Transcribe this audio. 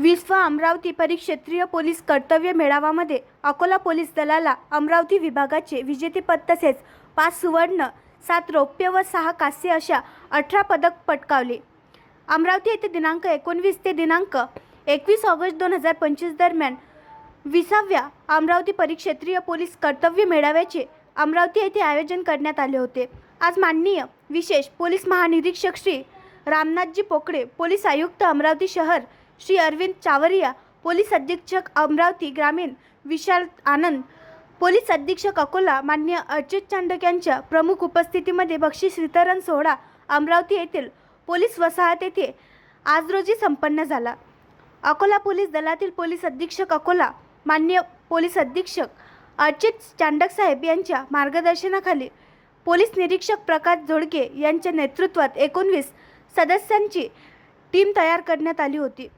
विश्व अमरावती परिक्षेत्रीय पोलीस कर्तव्य मेळावामध्ये अकोला पोलीस दलाला अमरावती विभागाचे विजेतेपद तसेच पाच सुवर्ण सात रौप्य व सहा कांस्य अशा अठरा पदक पटकावले. अमरावती येथे दिनांक एकोणवीस ते दिनांक एकवीस ऑगस्ट दोन हजार पंचवीस दरम्यान विसाव्या अमरावती परिक्षेत्रीय पोलीस कर्तव्य मेळाव्याचे अमरावती येथे आयोजन करण्यात आले होते. आज माननीय विशेष पोलीस महानिरीक्षक श्री रामनाथजी पोकळे पोलीस आयुक्त अमरावती शहर श्री अरविंद चावरिया पोलीस अधीक्षक अमरावती ग्रामीण विशाल आनंद पोलीस अधीक्षक अकोला मान्य अच्युत चांडक यांच्या प्रमुख उपस्थितीमध्ये बक्षीस वितरण सोहळा अमरावती येथील पोलीस वसाहत येथे आज रोजी संपन्न झाला. अकोला पोलीस दलातील पोलीस अधीक्षक अकोला मान्य पोलीस अधीक्षक अच्युत चांडक साहेब यांच्या मार्गदर्शनाखाली पोलीस निरीक्षक प्रकाश जोडके यांच्या नेतृत्वात एकोणवीस सदस्यांची टीम तयार करण्यात आली होती.